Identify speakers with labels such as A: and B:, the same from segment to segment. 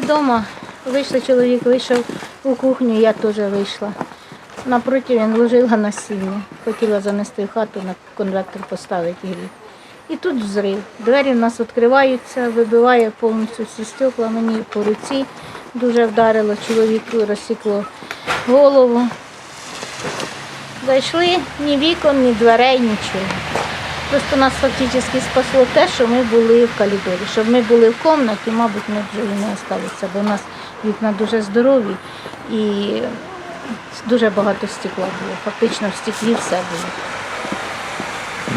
A: вдома, вийшли, чоловік вийшов у кухню, я теж вийшла. Напроти він ложила насіння. Хотіла занести в хату, на конвектор поставити гріх. І тут взрив. Двері в нас відкриваються, вибиває повністю всі стекла, мені по руці дуже вдарило, чоловіку розсікло голову. Зайшли ні вікон, ні дверей, нічого. Просто нас фактично спасло те, що ми були в коридорі. Щоб ми були в кімнаті, мабуть, ми б живі не залишилися, бо у нас вікна дуже здорові і дуже багато стекла було. Фактично в стеклі все було.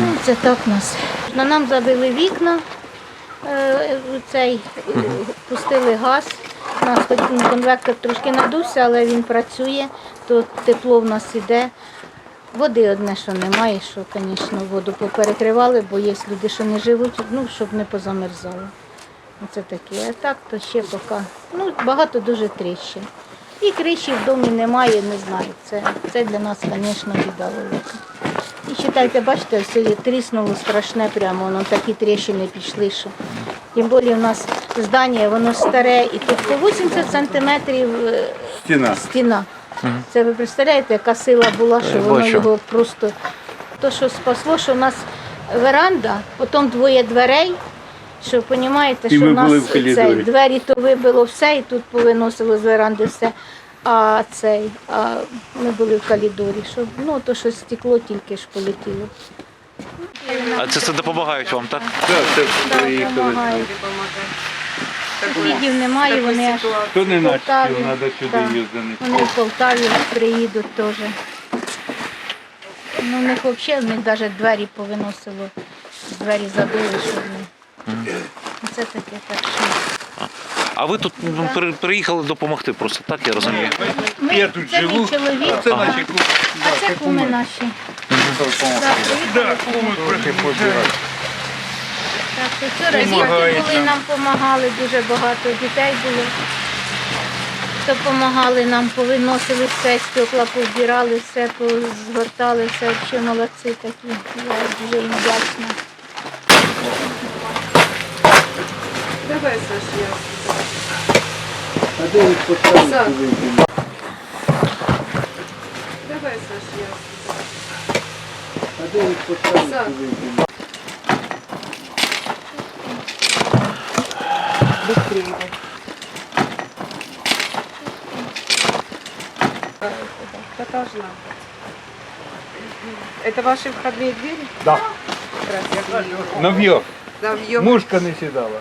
A: Ну, це так у нас. На нам забили вікна, е, цей, пустили газ. У нас ну, конвектор трошки надувся, але він працює, то тепло в нас іде. Води одне, що немає, що, звісно, воду поперекривали, бо є люди, що не живуть, ну, щоб не позамерзало. Оце таке. А так, то ще поки. Ну, багато дуже тріщин. І криші в домі немає, не знаю. Це, це для нас, звісно, біда велика. І читайте, бачите, все тріснуло страшне прямо, воно такі тріщини пішли, що. Тим більше в нас здання, воно старе, і тут по 80 сантиметрів е,
B: Стіна.
A: стіна. Це ви представляєте, яка сила була, що воно його просто. То, що спасло, що в нас веранда, потім двоє дверей. Що розумієте, що в нас цей, двері то вибило все, і тут повиносило з веранди все. А цей, а ми були в коридорі, щоб ну то що стекло тільки ж полетіло.
C: А це все допомагають вам, так?
B: Так, це
A: Так,
B: приїхали.
A: Сусідів немає, вони аж
B: То не
A: в
B: наші,
A: Полтаві.
B: треба сюди їздити.
A: Вони в Полтаві приїдуть теж. Ну, у них взагалі в них навіть двері повиносило, двері забили, щоб не. Це таке так що.
C: А ви тут ну, при- приїхали допомогти просто, так я розумію?
A: Ми,
B: Я тут
A: це
B: живу.
A: мій чоловік,
B: Це
A: а,
B: наші куми.
A: а це куми наші. Так, приїхали. Так, що вчора діти
B: Помагають
A: були,
B: нам.
A: нам допомагали, дуже багато дітей було. Допомагали нам, повиносили все, стекла повбирали, все позгортали, все взагалі молодці такі. Я дуже їм вдячна.
D: Давай, Саш, я.
B: А де їх поставити?
D: Давай, Саш, я.
B: А де їх поставити?
D: Быстрее. Это должна быть. Это ваши входные двери?
B: Да.
D: Красивые.
B: Нав'єв.
D: Завьем.
B: Мушка не сідала.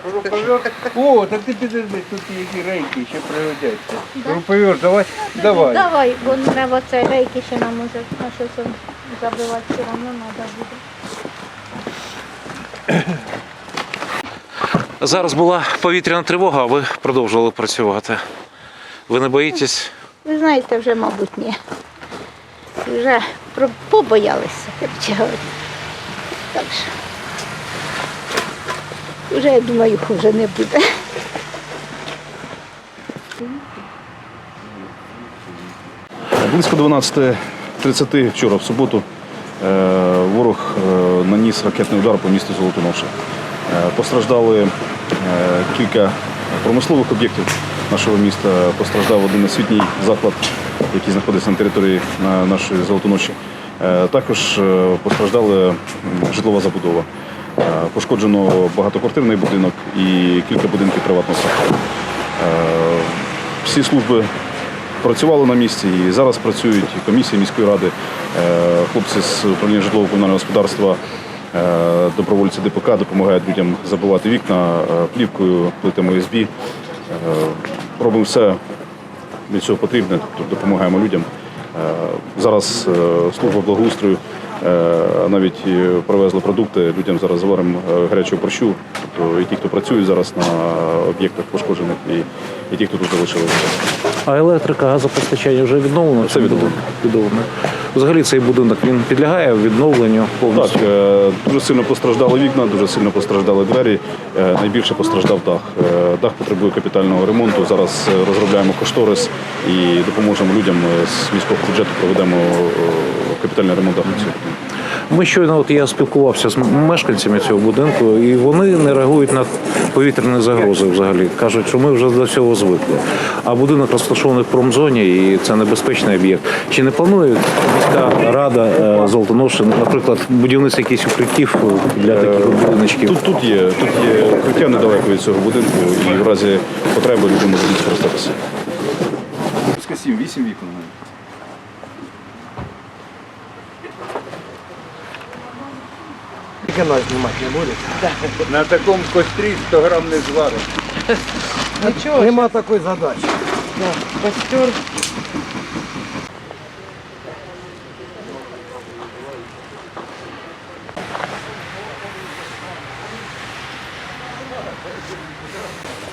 B: О, так ти підожди, тут які рейки ще пригодяться. Руповер, давай. Давай.
A: Давай, бо треба це рейки ще нам може на щось забивати, все одно треба буде.
C: Зараз була повітряна тривога, а ви продовжували працювати. Ви не боїтесь?
A: Ви знаєте, вже, мабуть, ні. Вже побоялися. Так що. Вже, я думаю, вже не буде.
E: Близько 12.30 вчора в суботу е, ворог е, наніс ракетний удар по місту Золотоноша. Постраждали е, кілька промислових об'єктів нашого міста. Постраждав один освітній заклад, який знаходиться на території нашої Золотоноші. Е, Також е, постраждала житлова забудова. Пошкоджено багатоквартирний будинок і кілька будинків приватного сектору. Всі служби працювали на місці і зараз працюють комісія міської ради, хлопці з управління житлового комунального господарства, добровольці ДПК допомагають людям забивати вікна е, плівкою, плитами ОСБ. Е, Робимо все для цього потрібне, тобто допомагаємо людям. Е, Зараз е, служба благоустрою е, навіть привезли продукти. Людям зараз заваримо е, гарячого борщу. Тобто і ті, хто працюють зараз на об'єктах пошкоджених, і, і ті, хто тут залишилися.
C: А електрика, газопостачання вже відновлено?
E: Все відновлено.
C: відновлено. Взагалі цей будинок він підлягає відновленню повністю.
E: Так, е, дуже сильно постраждали вікна, дуже сильно постраждали двері. е, Найбільше постраждав дах. Е, Дах потребує капітального ремонту. Зараз розробляємо кошторис і допоможемо людям з міського бюджету проведемо капітальний ремонт даху.
C: Ми щойно, от я спілкувався з мешканцями цього будинку, і вони не реагують на повітряні загрози взагалі. Кажуть, що ми вже до цього звикли. А будинок розташований в промзоні, і це небезпечний об'єкт. Чи не планує міська рада е, Золотоноші, наприклад, будівництво якихось укриттів для таких будиночків?
E: Тут, тут є, тут є укриття недалеко від цього будинку, і в разі потреби люди можуть скористатися. 7-8 вікон.
F: Тільки нас знімати не будуть.
B: На таком кострі 100 грам не зварить.
D: Нічого.
F: Ну, нема такой задачи. Да.
D: Костер. Thank you.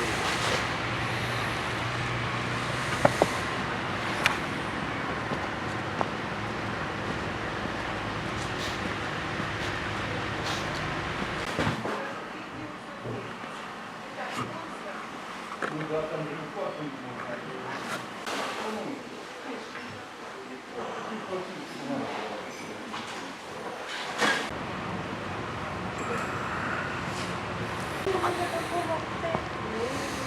D: 持って。